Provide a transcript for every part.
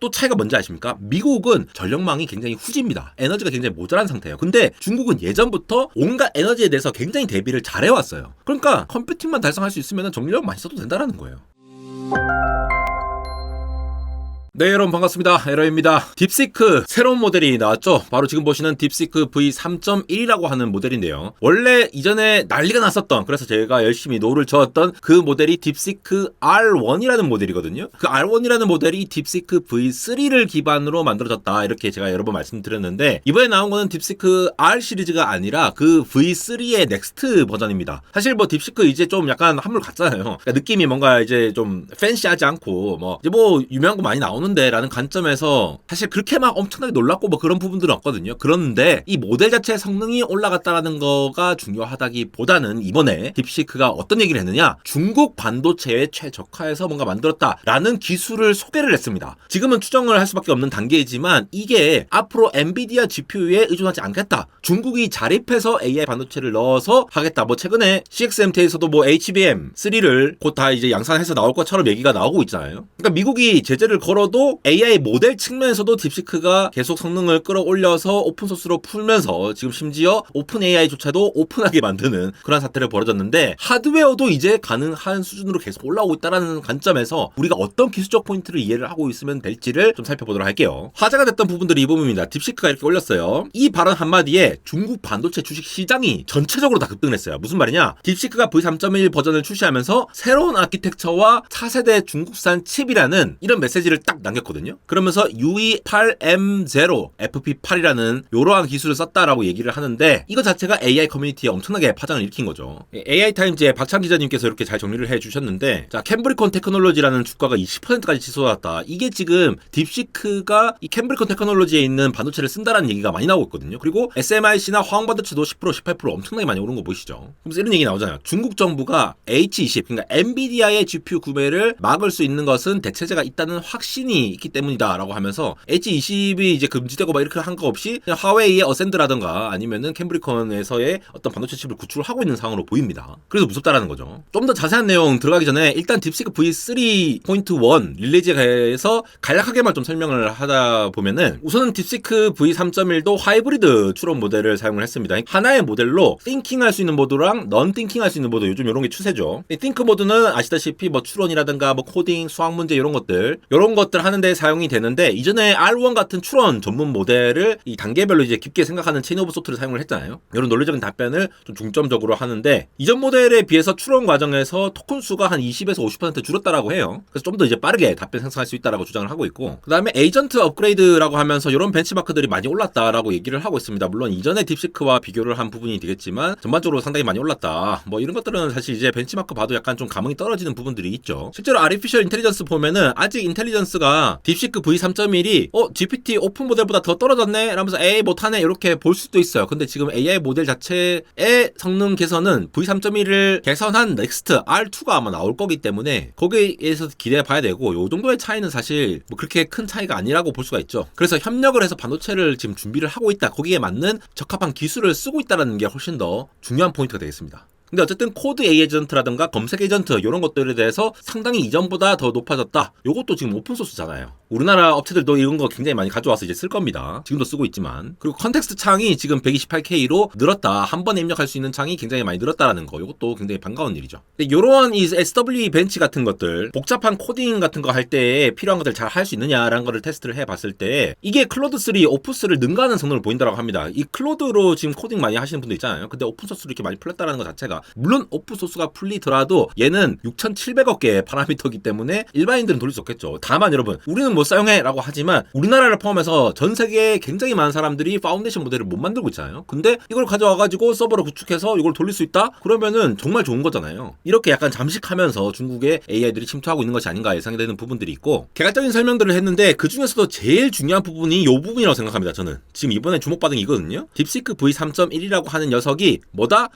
또 차이가 뭔지 아십니까? 미국은 전력망이 굉장히 후지입니다. 에너지가 굉장히 모자란 상태예요. 근데 중국은 예전부터 온갖 에너지에 대해서 굉장히 대비를 잘해왔어요. 그러니까 컴퓨팅만 달성할 수 있으면 전기력만 있어도 된다는 거예요. 네 여러분 반갑습니다. 에러입니다. 딥시크 새로운 모델이 나왔죠? 바로 지금 보시는 딥시크 V3.1이라고 하는 모델인데요. 원래 이전에 난리가 났었던 그래서 제가 열심히 노를 저었던 그 모델이 딥시크 R1이라는 모델이거든요. 그 R1이라는 모델이 딥시크 V3를 기반으로 만들어졌다 이렇게 제가 여러 번 말씀드렸는데 이번에 나온 거는 딥시크 R 시리즈가 아니라 그 V3의 넥스트 버전입니다. 사실 뭐 딥시크 이제 좀 약간 한물 같잖아요. 그러니까 느낌이 뭔가 이제 좀 팬시하지 않고 뭐 이제 뭐 유명한 거 많이 나오는 나오는데라는 관점에서 사실 그렇게 막 엄청나게 놀랐고 뭐 그런 부분들은 없거든요. 그런데 이 모델 자체의 성능이 올라갔다라는 거가 중요하다기보다는 이번에 딥시크가 어떤 얘기를 했느냐? 중국 반도체에 최적화해서 뭔가 만들었다라는 기술을 소개를 했습니다. 지금은 추정을 할 수밖에 없는 단계이지만 이게 앞으로 엔비디아 GPU에 의존하지 않겠다. 중국이 자립해서 AI 반도체를 넣어서 하겠다. 뭐 최근에 CXMT에서도 뭐 HBM3를 곧 다 이제 양산해서 나올 것처럼 얘기가 나오고 있잖아요. 그러니까 미국이 제재를 걸어도 또 AI 모델 측면에서도 딥시크가 계속 성능을 끌어올려서 오픈소스로 풀면서 지금 심지어 오픈 AI조차도 오픈하게 만드는 그런 사태를 벌어졌는데 하드웨어도 이제 가능한 수준으로 계속 올라오고 있다는 관점에서 우리가 어떤 기술적 포인트를 이해를 하고 있으면 될지를 좀 살펴보도록 할게요. 화제가 됐던 부분들이 이 부분입니다. 딥시크가 이렇게 올렸어요. 이 발언 한마디에 중국 반도체 주식 시장이 전체적으로 다 급등했어요. 무슨 말이냐? 딥시크가 V3.1 버전을 출시하면서 새로운 아키텍처와 차세대 중국산 칩이라는 이런 메시지를 딱 남겼거든요. 그러면서 UE8M0 FP8이라는 이러한 기술을 썼다라고 얘기를 하는데 이거 자체가 AI 커뮤니티에 엄청나게 파장을 일으킨 거죠. AI 타임즈의 박찬 기자님께서 이렇게 잘 정리를 해 주셨는데 자 캠브리콘 테크놀로지라는 주가가 20%까지 치솟았다. 이게 지금 딥시크가 이 캠브리콘 테크놀로지에 있는 반도체를 쓴다라는 얘기가 많이 나오고 있거든요. 그리고 SMIC나 화학 반도체도 10% 18% 엄청나게 많이 오른 거 보이시죠? 그래서 이런 얘기 나오잖아요. 중국 정부가 H20 그러니까 엔비디아의 GPU 구매를 막을 수 있는 것은 대체제가 있다는 확신 이 있기 때문이다라고 하면서 H20이 이제 금지되고 막 이렇게 한 거 없이 그냥 화웨이의 어센드라든가 아니면은 캠브리컨에서의 어떤 반도체 칩을 구출을 하고 있는 상황으로 보입니다. 그래서 무섭다라는 거죠. 좀 더 자세한 내용 들어가기 전에 일단 딥시크 V3.1 릴리지에서 간략하게만 좀 설명을 하다 보면은 우선은 딥시크 V3.1도 하이브리드 추론 모델을 사용을 했습니다. 하나의 모델로 띵킹 할 수 있는 모드랑 넌 띵킹 할 수 있는 모드 요즘 이런 게 추세죠. 띵크 모드는 아시다시피 뭐 추론이라든가 뭐 코딩, 수학 문제 이런 것들 이런 것들 하는데 사용이 되는데 이전에 R1 같은 추론 전문 모델을 이 단계별로 이제 깊게 생각하는 체인 오브 소트를 사용을 했잖아요. 이런 논리적인 답변을 좀 중점적으로 하는데 이전 모델에 비해서 추론 과정에서 토큰 수가 한 20에서 50% 줄었다라고 해요. 그래서 좀 더 이제 빠르게 답변 생성할 수 있다라고 주장을 하고 있고 그다음에 에이전트 업그레이드라고 하면서 이런 벤치마크들이 많이 올랐다라고 얘기를 하고 있습니다. 물론 이전에 딥시크와 비교를 한 부분이 되겠지만 전반적으로 상당히 많이 올랐다. 뭐 이런 것들은 사실 이제 벤치마크 봐도 약간 좀 감흥이 떨어지는 부분들이 있죠. 실제로 아티피셜 인텔리전스 보면은 아직 인텔리전스가 딥시크 V3.1이 어 GPT 오픈 모델보다 더 떨어졌네 라면서 에이 못하네 이렇게 볼 수도 있어요. 근데 지금 AI 모델 자체의 성능 개선은 V3.1을 개선한 넥스트 R2가 아마 나올 거기 때문에 거기에서 기대해 봐야 되고 요 정도의 차이는 사실 뭐 그렇게 큰 차이가 아니라고 볼 수가 있죠. 그래서 협력을 해서 반도체를 지금 준비를 하고 있다. 거기에 맞는 적합한 기술을 쓰고 있다는 게 훨씬 더 중요한 포인트가 되겠습니다. 근데 어쨌든 코드 에이전트라든가 검색 에이전트 이런 것들에 대해서 상당히 이전보다 더 높아졌다. 이것도 지금 오픈 소스잖아요. 우리나라 업체들도 이런 거 굉장히 많이 가져와서 이제 쓸 겁니다. 지금도 쓰고 있지만. 그리고 컨텍스트 창이 지금 128K로 늘었다. 한 번에 입력할 수 있는 창이 굉장히 많이 늘었다라는 거. 이것도 굉장히 반가운 일이죠. 근데 이런 이 SWE 벤치 같은 것들, 복잡한 코딩 같은 거 할때 필요한 것들 잘 할 수 있느냐라는 거를 테스트를 해 봤을 때 이게 클로드 3 오프스를 능가하는 성능을 보인다고 합니다. 이 클로드로 지금 코딩 많이 하시는 분들 있잖아요. 근데 오픈 소스로 이렇게 많이 풀렸다는 것 자체가 물론 오픈 소스가 풀리더라도 얘는 6,700억 개의 파라미터기 때문에 일반인들은 돌릴 수 없겠죠. 다만 여러분, 우리는 못 사용해라고 하지만 우리나라를 포함해서 전 세계에 굉장히 많은 사람들이 파운데이션 모델을 못 만들고 있잖아요. 근데 이걸 가져와 가지고 서버를 구축해서 이걸 돌릴 수 있다? 그러면은 정말 좋은 거잖아요. 이렇게 약간 잠식하면서 중국의 AI들이 침투하고 있는 것이 아닌가 예상이 되는 부분들이 있고 개괄적인 설명들을 했는데 그 중에서도 제일 중요한 부분이 이 부분이라고 생각합니다. 저는 지금 이번에 주목받은 게 이거든요. 딥시크 V3.1이라고 하는 녀석이 뭐다?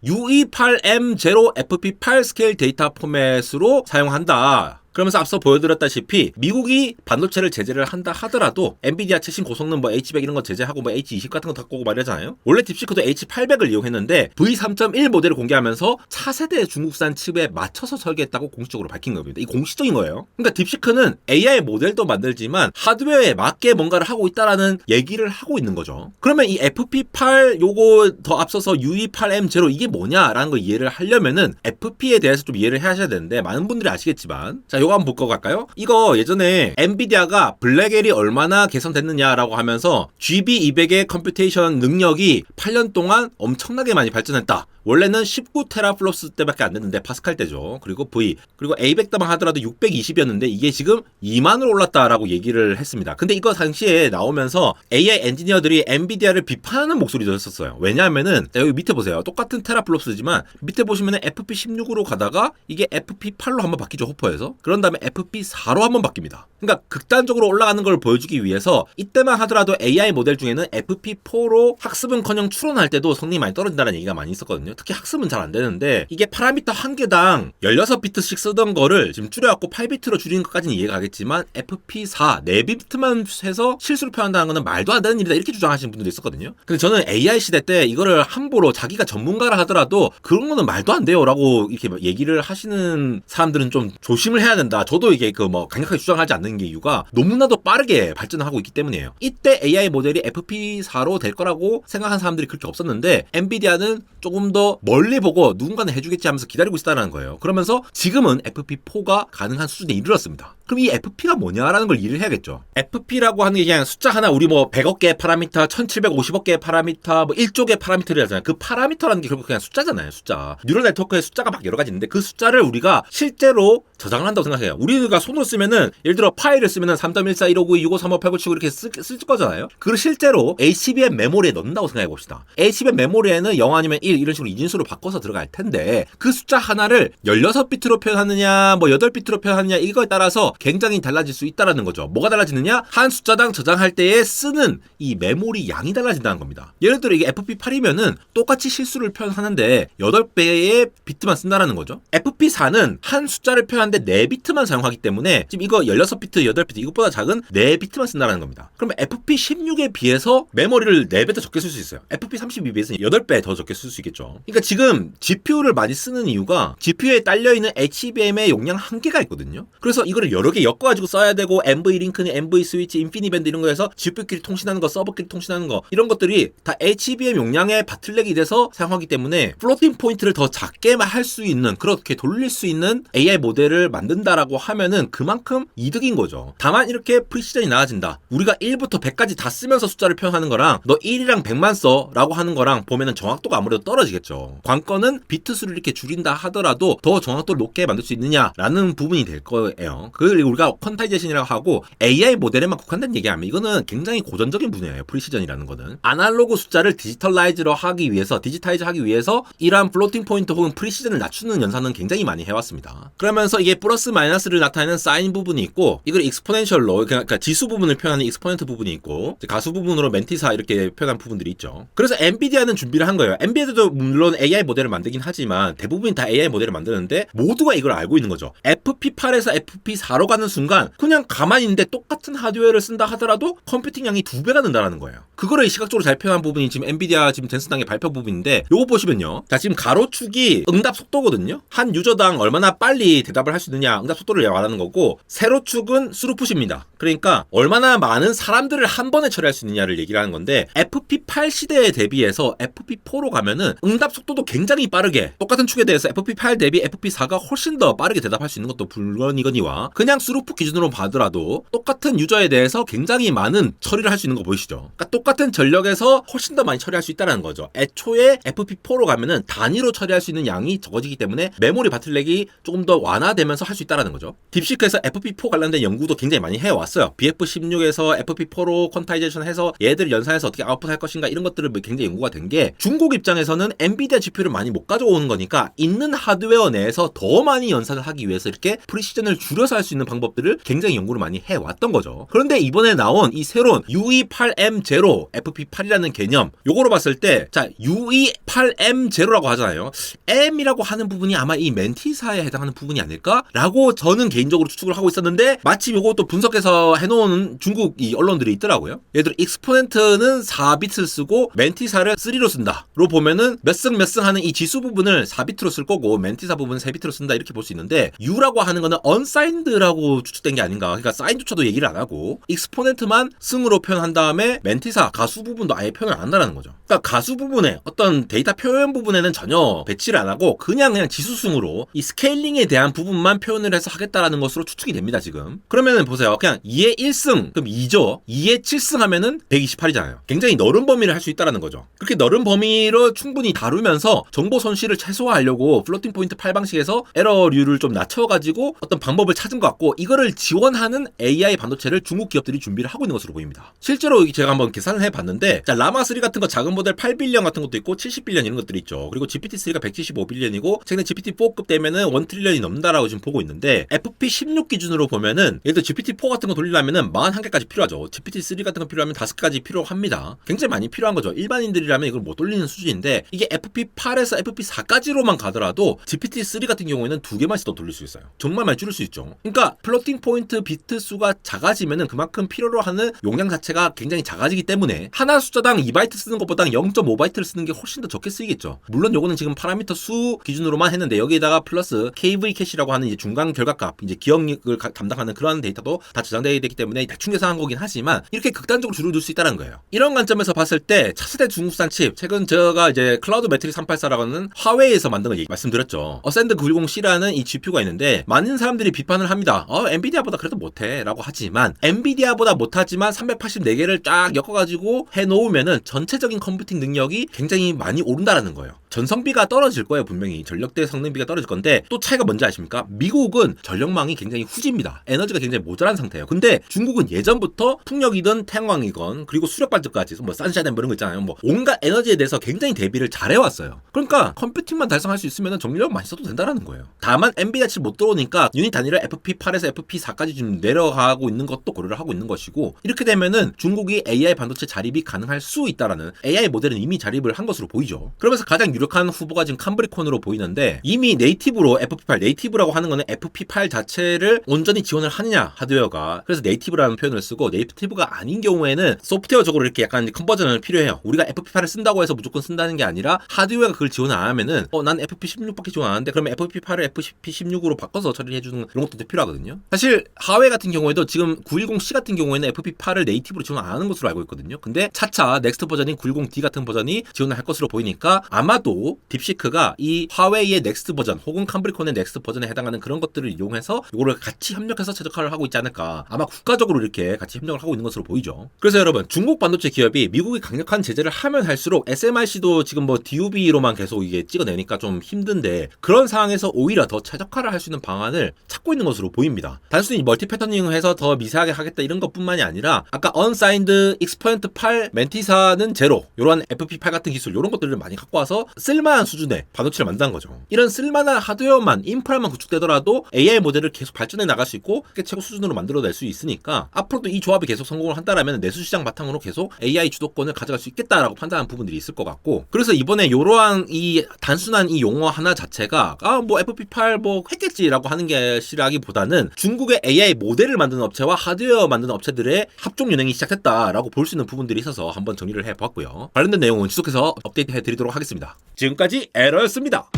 UE8M0FP8 스케일 데이터 포맷으로 사용한다. 그러면서 앞서 보여드렸다시피 미국이 반도체를 제재를 한다 하더라도 엔비디아 최신 고성능 뭐 H100 이런 거 제재하고 뭐 H20 같은 거 갖고 오고 말이잖아요. 원래 딥시크도 H800을 이용했는데 V3.1 모델을 공개하면서 차세대 중국산 칩에 맞춰서 설계했다고 공식적으로 밝힌 겁니다. 이 공식적인 거예요. 그러니까 딥시크는 AI 모델도 만들지만 하드웨어에 맞게 뭔가를 하고 있다라는 얘기를 하고 있는 거죠. 그러면 이 FP8 요거 더 앞서서 UE8M0 이게 뭐냐라는 걸 이해를 하려면은 FP에 대해서 좀 이해를 하셔야 되는데 많은 분들이 아시겠지만 자 요거 한번 볼거 갈까요? 이거 예전에 엔비디아가 블랙엘이 얼마나 개선됐느냐라고 하면서 GB200의 컴퓨테이션 능력이 8년 동안 엄청나게 많이 발전했다. 원래는 19테라플로스 때밖에 안 됐는데 파스칼 때죠. 그리고 V 그리고 A100다만 하더라도 620이었는데 이게 지금 2만으로 올랐다라고 얘기를 했습니다. 근데 이거 당시에 나오면서 AI 엔지니어들이 엔비디아를 비판하는 목소리도 했었어요. 왜냐하면은 자, 여기 밑에 보세요. 똑같은 테라플로스지만 밑에 보시면은 FP16으로 가다가 이게 FP8로 한번 바뀌죠 호퍼에서. 그런 다음에 FP4로 한번 바뀝니다. 그러니까 극단적으로 올라가는 걸 보여주기 위해서 이때만 하더라도 AI 모델 중에는 FP4로 학습은커녕 추론할 때도 성능이 많이 떨어진다는 얘기가 많이 있었거든요. 특히 학습은 잘 안 되는데 이게 파라미터 한 개당 16비트씩 쓰던 거를 지금 줄여갖고 8비트로 줄이는 것까지는 이해가 가겠지만 FP4 4비트만 해서 실수를 표현한다는 거는 말도 안 되는 일이다 이렇게 주장하시는 분들도 있었거든요. 근데 저는 AI 시대 때 이거를 함부로 자기가 전문가라 하더라도 그런 거는 말도 안 돼요라고 이렇게 막 얘기를 하시는 사람들은 좀 조심을 해야 된다. 저도 이게 그 뭐 강력하게 주장하지 않는 게 이유가 너무나도 빠르게 발전하고 있기 때문이에요. 이때 AI 모델이 FP4로 될 거라고 생각한 사람들이 그렇게 없었는데 엔비디아는 조금 더 멀리 보고 누군가는 해주겠지 하면서 기다리고 있다는 거예요. 그러면서 지금은 FP4가 가능한 수준에 이르렀습니다. 그럼 이 FP가 뭐냐라는 걸 이해를 해야겠죠. FP라고 하는 게 그냥 숫자 하나 우리 뭐 100억 개의 파라미터, 1750억 개의 파라미터, 뭐 1조 개의 파라미터를 하잖아요. 그 파라미터라는 게 결국 그냥 숫자잖아요. 숫자. 뉴럴 네트워크에 숫자가 막 여러 가지 있는데 그 숫자를 우리가 실제로 저장을 한다고 생각해요. 우리가 손으로 쓰면은 예를 들어 파일을 쓰면은 3.14159265358979 이렇게 쓸, 쓸 거잖아요. 그걸 실제로 HBM 메모리에 넣는다고 생각해 봅시다. HBM 메모리에는 0 아니면 1 이런 식으로 이진수로 바꿔서 들어갈 텐데 그 숫자 하나를 16비트로 표현하느냐 뭐 8비트로 표현하느냐 이거에 따라서 굉장히 달라질 수 있다라는 거죠. 뭐가 달라지느냐? 한 숫자당 저장할 때에 쓰는 이 메모리 양이 달라진다는 겁니다. 예를 들어 이게 FP8이면은 똑같이 실수를 표현하는데 8배의 비트만 쓴다라는 거죠. FP4는 한 숫자를 표현하는데 4비트만 사용하기 때문에 지금 이거 16비트, 8비트 이것보다 작은 4비트만 쓴다라는 겁니다. 그러면 FP16에 비해서 메모리를 4배 더 적게 쓸 수 있어요. FP32에 비해서 8배 더 적게 쓸 수 있겠죠. 그러니까 지금 GPU를 많이 쓰는 이유가 GPU에 딸려있는 HBM의 용량 한계가 있거든요. 그래서 이거를 여러 개 엮어가지고 써야 되고 NV 링크니 NV 스위치, 인피니 밴드 이런 거에서 GPU끼리 통신하는 거, 서버끼리 통신하는 거 이런 것들이 다 HBM 용량의 바틀렉이 돼서 사용하기 때문에 플로팅 포인트를 더 작게 할 수 있는 그렇게 돌릴 수 있는 AI 모델을 만든다라고 하면은 그만큼 이득인 거죠. 다만 이렇게 프리시전이 나아진다. 우리가 1부터 100까지 다 쓰면서 숫자를 표현하는 거랑 너 1이랑 100만 써라고 하는 거랑 보면은 정확도가 아무래도 떨어지겠죠. 관건은 비트 수를 이렇게 줄인다 하더라도 더 정확도를 높게 만들 수 있느냐라는 부분이 될 거예요. 그걸 우리가 퀀타이제이션이라고 하고 AI 모델에만 국한된 얘기하면 이거는 굉장히 고전적인 분야예요. 프리시전이라는 거는 아날로그 숫자를 디지털라이즈로 하기 위해서 디지타이즈 하기 위해서 이러한 플로팅 포인트 혹은 프리시전을 낮추는 연산은 굉장히 많이 해왔습니다. 그러면서 이게 플러스 마이너스를 나타내는 사인 부분이 있고 이걸 익스포넨셜로 그러니까 지수 부분을 표현하는 익스포넨트 부분이 있고 가수 부분으로 멘티사 이렇게 표현한 부분들이 있죠. 그래서 엔비디아는 준비를 한 거예요. 엔비디아도 물론 AI 모델을 만들긴 하지만 대부분이 다 AI 모델을 만드는데 모두가 이걸 알고 있는 거죠. FP8에서 FP4로 가는 순간 그냥 가만히 있는데 똑같은 하드웨어를 쓴다 하더라도 컴퓨팅 양이 두 배가 는다라는 거예요. 그거를 시각적으로 잘 표현한 부분이 지금 엔비디아 지금 젠슨당의 발표 부분인데 요거 보시면요. 자 지금 가로축이 응답 속도거든요. 한 유저당 얼마나 빨리 대답을 할 수 있느냐 응답 속도를 말하는 거고 세로축은 스루풋입니다. 그러니까 얼마나 많은 사람들을 한 번에 처리할 수 있느냐를 얘기를 하는 건데 FP8 시대에 대비해서 FP4로 가면은 응답 속도도 굉장히 빠르게 똑같은 축에 대해서 FP8 대비 FP4가 훨씬 더 빠르게 대답할 수 있는 것도 물론이거니와 그냥 스루풋 기준으로 봐더라도 똑같은 유저에 대해서 굉장히 많은 처리를 할 수 있는 거 보이시죠? 그러니까 똑같은 전력에서 훨씬 더 많이 처리할 수 있다는 거죠. 애초에 FP4로 가면은 단위로 처리할 수 있는 양이 적어지기 때문에 메모리 바틀렉이 조금 더 완화되면서 할 수 있다는 거죠. 딥시크에서 FP4 관련된 연구도 굉장히 많이 해왔어요. BF16에서 FP4로 퀀타이제이션 해서 얘들 연산해서 어떻게 아웃풋할 것인가 이런 것들을 뭐 굉장히 연구가 된 게 중국 입장에서는 엔비디아 GPU를 많이 못 가져오는 거니까 있는 하드웨어 내에서 더 많이 연산을 하기 위해서 이렇게 프리시전을 줄여서 할 수 있는 방법들을 굉장히 연구를 많이 해왔던 거죠. 그런데 이번에 나온 이 새로운 UE8M0 제로, FP8이라는 개념 요거로 봤을 때 자, UE8M0라고 하잖아요. M이라고 하는 부분이 아마 이 멘티사에 해당하는 부분이 아닐까라고 저는 개인적으로 추측을 하고 있었는데 마침 요것도 분석해서 해놓은 중국 이 언론들이 있더라고요. 들어 익스포넨트는 4비트를 쓰고 멘티사를 3로 쓴다 로 보면은 몇승 몇승 하는 이 지수 부분을 4비트로 쓸 거고 멘티사 부분은 3비트로 쓴다 이렇게 볼 수 있는데 U라고 하는 거는 unsigned라고 추측된 게 아닌가. 그러니까 사인조차도 얘기를 안 하고 익스포넨트만 승으로 표현한 다음에 멘티사 가수 부분도 아예 표현을 안 한다는 거죠. 그러니까 가수 부분에 어떤 데이터 표현 부분에는 전혀 배치를 안 하고 그냥 그냥 지수승으로 이 스케일링에 대한 부분만 표현을 해서 하겠다라는 것으로 추측이 됩니다, 지금. 그러면은 보세요. 그냥 2의 1승, 그럼 2죠. 2의 7승 하면은 128이잖아요. 굉장히 넓은 범위를 할 수 있다라는 거죠. 그렇게 넓은 범위로 충분히 다루면서 정보 손실을 최소화하려고 플로팅 포인트 8 방식에서 에러류를 좀 낮춰가지고 어떤 방법을 찾은 것 같고 이거를 지원하는 AI 반도체를 중국 기업들이 준비를 하고 있는 것으로 보입니다. 실제로 제가 한번 계산을 해봤는데 자 라마3 같은 거 작은 모델 8빌리언 같은 것도 있고 70빌리언 이런 것들이 있죠. 그리고 GPT-3가 175빌리언이고 최근에 GPT-4급 되면은 1트릴리언이 넘는다라고 지금 보고 있는데 FP16 기준으로 보면은 예를 들어 GPT-4 같은 거 돌리려면은 41개까지 필요하죠. GPT-3 같은 거 필요하면 5개까지 필요합니다. 굉장히 많이 필요한 거죠. 일반인들이라면 이걸 못 돌리는 수준인데 이게 FP8에서 FP4까지로만 가더라도 GPT-3 같은 경우에는 두 개만씩 더 돌릴 수 있어요. 정말 많이 줄일 수 있죠. 그러니까 플로팅 포인트 비트 수가 작아지면은 그만큼 필요로 하는 용량 자체가 굉장히 작아지기 때문에 하나 숫자당 2바이트 쓰는 것보다 0.5바이트를 쓰는 게 훨씬 더 적게 쓰이겠죠. 물론 요거는 지금 파라미터 수 기준으로만 했는데 여기에다가 플러스 KV 캐시라고 하는 이제 중간 결과값, 이제 기억력을 가- 담당하는 그러한 데이터도 다 저장되어 있기 때문에 대충 계산한 거긴 하지만 이렇게 극단적으로 줄여둘 수 있다는 거예요. 이런 관점에서 봤을 때 차세대 중국산 칩, 최근 제가 이제 클라우드 매트릭 384라고 하는 화웨이에서 만든 걸 말씀드렸죠. 어센드 910C라는 이 GPU가 있는데 많은 사람들이 비판을 합니다. 어, 엔비디아보다 그래도 못해 라고 하지만 엔비디아보다 못하지만 384개를 쫙 엮어가지고 해놓으면은 전체적인 컴퓨팅 능력이 굉장히 많이 오른다라는 거예요. 전성비가 떨어질 거예요 분명히 전력대 성능비가 떨어질 건데 또 차이가 뭔지 아십니까? 미국은 전력망이 굉장히 후지입니다. 에너지가 굉장히 모자란 상태예요. 근데 중국은 예전부터 풍력이든 태양광이건 그리고 수력 발전까지 뭐 산샤인 뭐 이런 거 있잖아요. 뭐 온갖 에너지에 대해서 굉장히 대비를 잘해왔어요. 그러니까 컴퓨팅만 달성할 수 있으면 전기력 많이 써도 된다라는 거예요. 다만 엔비디아 칩못 들어오니까 유닛 단위를 FP8에서 FP4까지 지금 내려가고 있는 것도 고려를 하고 있는 것이고 이렇게 되면은 중국이 AI 반도체 자립이 가능할 수 있다라는 AI 모델은 이미 자립을 한 것으로 보이죠. 그러면서 가장 유력한 후보가 지금 캄브리콘으로 보이는데 이미 네이티브로 FP8 네이티브라고 하는 거는 FP8 자체를 온전히 지원을 하느냐 하드웨어가 그래서 네이티브라는 표현을 쓰고 네이티브가 아닌 경우에는 소프트웨어적으로 이렇게 약간 컨버전을 필요해요. 우리가 FP8을 쓴다고 해서 무조건 쓴다는 게 아니라 하드웨어가 그걸 지원 안 하면은 어 난 FP16밖에 지원 안 하는데 그러면 FP8을 FP16으로 바꿔서 처리해 주는 그런 것도 필요하거든요. 사실 하웨이 같은 경우에도 지금 910C 같은 경우에는 FP8을 네이티브로 지원 안 하는 것으로 알고 있거든요. 근데 차차 넥스트 버전인 910D 같은 버전이 지원을 할 것으로 보이니까 아마도 딥시크가 이 화웨이의 넥스트 버전 혹은 캄브리콘의 넥스트 버전에 해당하는 그런 것들을 이용해서 이거를 같이 협력해서 최적화를 하고 있지 않을까. 아마 국가적으로 이렇게 같이 협력을 하고 있는 것으로 보이죠. 그래서 여러분 중국 반도체 기업이 미국이 강력한 제재를 하면 할수록 SMIC도 지금 뭐 DUB로만 계속 이게 찍어내니까 좀 힘든데 그런 상황에서 오히려 더 최적화를 할 수 있는 방안을 찾고 있는 것으로 보입니다. 단순히 멀티 패터닝을 해서 더 미세하게 하겠다 이런 것뿐만이 아니라 아까 unsigned 익스포넨트 8 멘티사는 제로 이런 FP8 같은 기술 이런 것들을 많이 갖고 와서 쓸만한 수준의 반도체를 만든 거죠. 이런 쓸만한 하드웨어만 인프라만 구축되더라도 AI 모델을 계속 발전해 나갈 수 있고 최고 수준으로 만들어낼 수 있으니까 앞으로도 이 조합이 계속 성공을 한다라면 내수 시장 바탕으로 계속 AI 주도권을 가져갈 수 있겠다라고 판단한 부분들이 있을 것 같고 그래서 이번에 이러한 이 단순한 이 용어 하나 자체가 아 뭐 FP8 뭐 했겠지라고 하는 게시라기보다는 중국의 AI 모델을 만드는 업체와 하드웨어 만드는 업체들의 합종 연행이 시작했다라고 볼 수 있는 부분들이 있어서 한번 정리를 해봤고요. 관련된 내용은 지속해서 업데이트 해드리도록 하겠습니다. 지금까지 에러였습니다.